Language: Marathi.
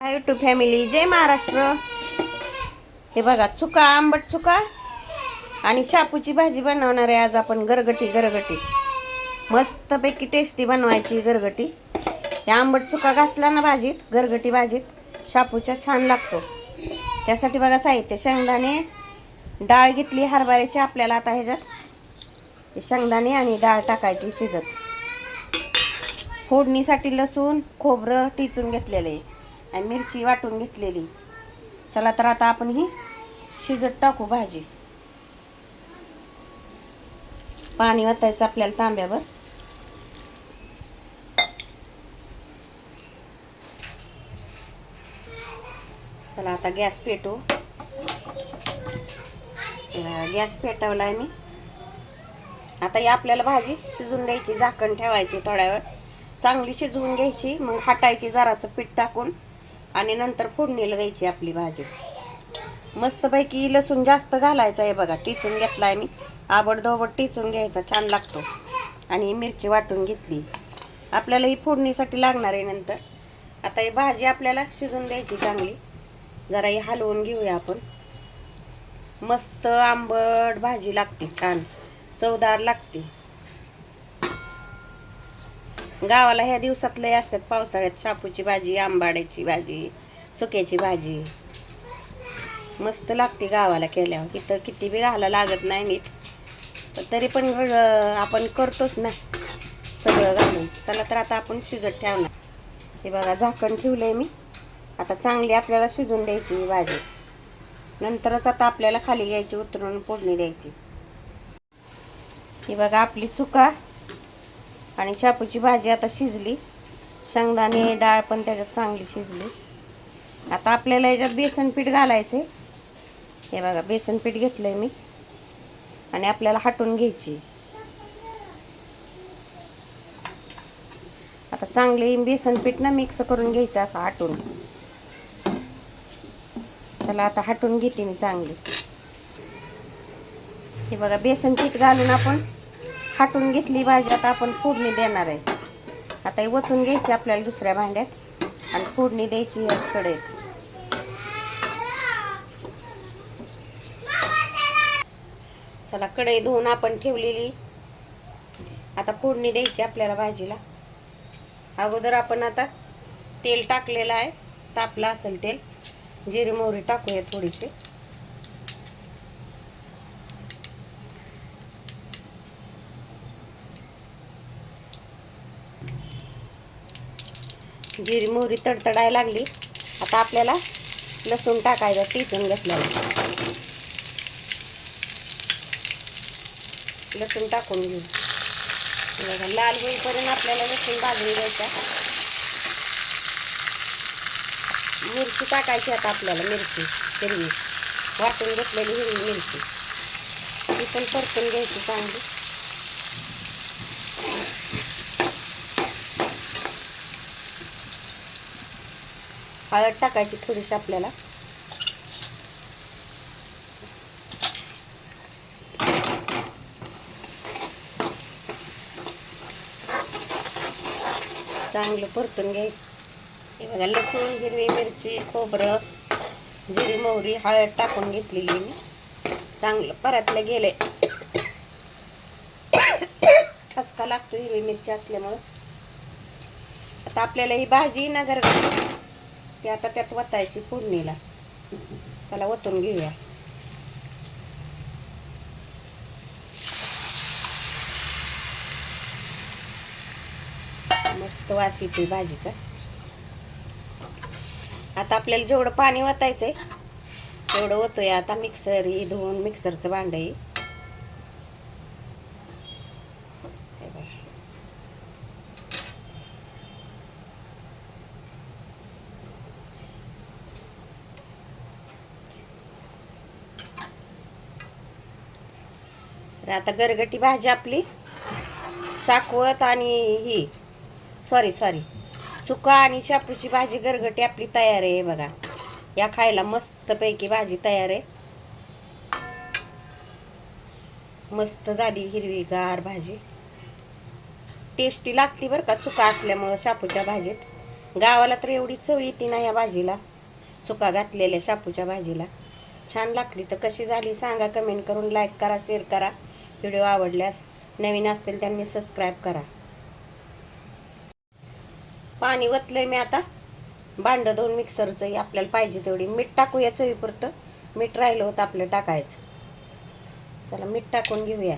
हाय टू फॅमिली जय महाराष्ट्र. हे बघा चुका आंबट चुका. आणि शापूची भाजी बनवणार आहे आज आपण गरगटी गरगटी. मस्तपैकी टेस्टी बनवायची गरगटी. या आंबट चुका घातला ना भाजीत गरगटी भाजीत शापूच्या छान लागतो. त्यासाठी बघा साहित्य शेंगदाणे. डाळ घेतली हरभऱ्याची आपल्याला आता ह्याच्यात. शेंगदाणे आणि डाळ टाकायची शिजत. फोडणीसाठी लसूण खोबरं टिचून घेतलेलं आहे. आणि मिरची वाटून घेतलेली. चला तर आता आपण ही शिजत टाकू भाजी. पाणी ओतायचं आपल्याला तांब्यावर. चला आता गॅस पेटू गॅस पेटवला आहे मी. आता ही आपल्याला भाजी शिजून द्यायची झाकण ठेवायची थोड्या वेळ. चांगली शिजवून घ्यायची मग हटायची जरासं पीठ टाकून. आणि नंतर फोडणीला द्यायची आपली भाजी. मस्तपैकी लसूण जास्त घालायचा आहे बघा टिचून घेतला आहे मी. आबडधोबड टिचून घ्यायचा छान लागतो. आणि मिरची वाटून घेतली. आपल्याला ही फोडणीसाठी लागणार आहे नंतर. आता ही भाजी आपल्याला शिजून द्यायची चांगली. जरा ही हलवून घेऊया आपण. मस्त आंबट भाजी लागते छान. चवदार लागते. गावाला ह्या दिवसात लय असतात पावसाळ्यात शापूची भाजी आंबाड्याची भाजी चुक्याची भाजी. मस्त लागते गावाला केल्यावर. इथं किती बी घाला लागत नाही नीट. तरी पण आपण करतोच ना. सगळं घालून. चला तर आता आपण शिजत ठेवणार. हे बघा झाकण ठेवलंय मी. आता चांगली आपल्याला शिजून द्यायची ही भाजी. नंतरच आता आपल्याला खाली घ्यायची उतरून फोडणी द्यायची. ही बघा आपली चुका. आणि शापूची भाजी आता शिजली. शेंगदाणे डाळ पण त्याच्यात चांगली शिजली. आता आपल्याला याच्यात बेसन पीठ घालायचं. आहे हे बघा बेसन पीठ घेतलं आहे मी. आणि आपल्याला हटून घ्यायची. आता चांगले बेसन पीठ ना मिक्स करून घ्यायचं असं हटून. त्याला आता हटून घेते मी चांगली. हे बघा बेसन पीठ घालून आपण फाटून घेतली भाजी आता आपण फोडणी देणार आहे. आता वतून ओतून घ्यायची आपल्याला दुसऱ्या भांड्यात आणि फोडणी द्यायची या कढईत चला कढई धुवून आपण ठेवलेली. आता फोडणी द्यायची आपल्याला भाजीला. अगोदर आपण आता तेल टाकलेलं आहे. तापलं असेल तेल. जिरी मोहरी टाकूया थोडीशी. जिरी मोहरी तडतडायला लागली. आता आपल्याला लसूण टाकायचं टिचून घेतलेलं लसूण टाकून घेऊ. बघा, लाल होईपर्यंत आपल्याला लसूण भाजून घ्यायचा. मिरची टाकायची आता आपल्याला मिरची हिरवी. वाटून घेतलेली हिरवी मिरची. ती पण परतून घ्यायची चांगली. हळद टाकायची थोडीशी आपल्याला. चांगलं परतून घ्यायचं. हे बघा लसूण हिरवी मिरची खोबरं जिरी मोहरी हळद टाकून घेतलेली मी. चांगलं परतलं गेले ठसका लागतो हिरवी मिरची असल्यामुळं. आता आपल्याला ही भाजी नगर ती आता त्यात वतायची फोडणीला. त्याला ओतून घेऊया. मस्त वास येते भाजीचा. आता आपल्याला जेवढं पाणी वतायचंय तेवढं ओतूय आता मिक्सर ही धुवून मिक्सरचं भांड तर आता गरगटी भाजी आपली. चाकवत आणि ही. सॉरी सॉरी चुका आणि शापूची भाजी गरगटी आपली तयार आहे बघा. या खायला मस्तपैकी भाजी तयार आहे. मस्त झाली हिरवीगार भाजी. टेस्टी लागते बरं का चुका असल्यामुळं शापूच्या भाजीत. गावाला तर एवढी चव येते ना या भाजीला. चुका घातलेल्या शापूच्या भाजीला. छान लागली तर कशी झाली सांगा कमेंट करून लाईक करा शेअर करा. व्हिडिओ आवडल्यास नवीन असतील त्यांनी सबस्क्राईब करा. पाणी वतलंय मी आता. भांडं दोन मिक्सरचंही आपल्याला पाहिजे तेवढी. मीठ टाकूया चवीपुरतं. मीठ राहिलं होतं आपलं टाकायचं. चला मीठ टाकून घेऊया.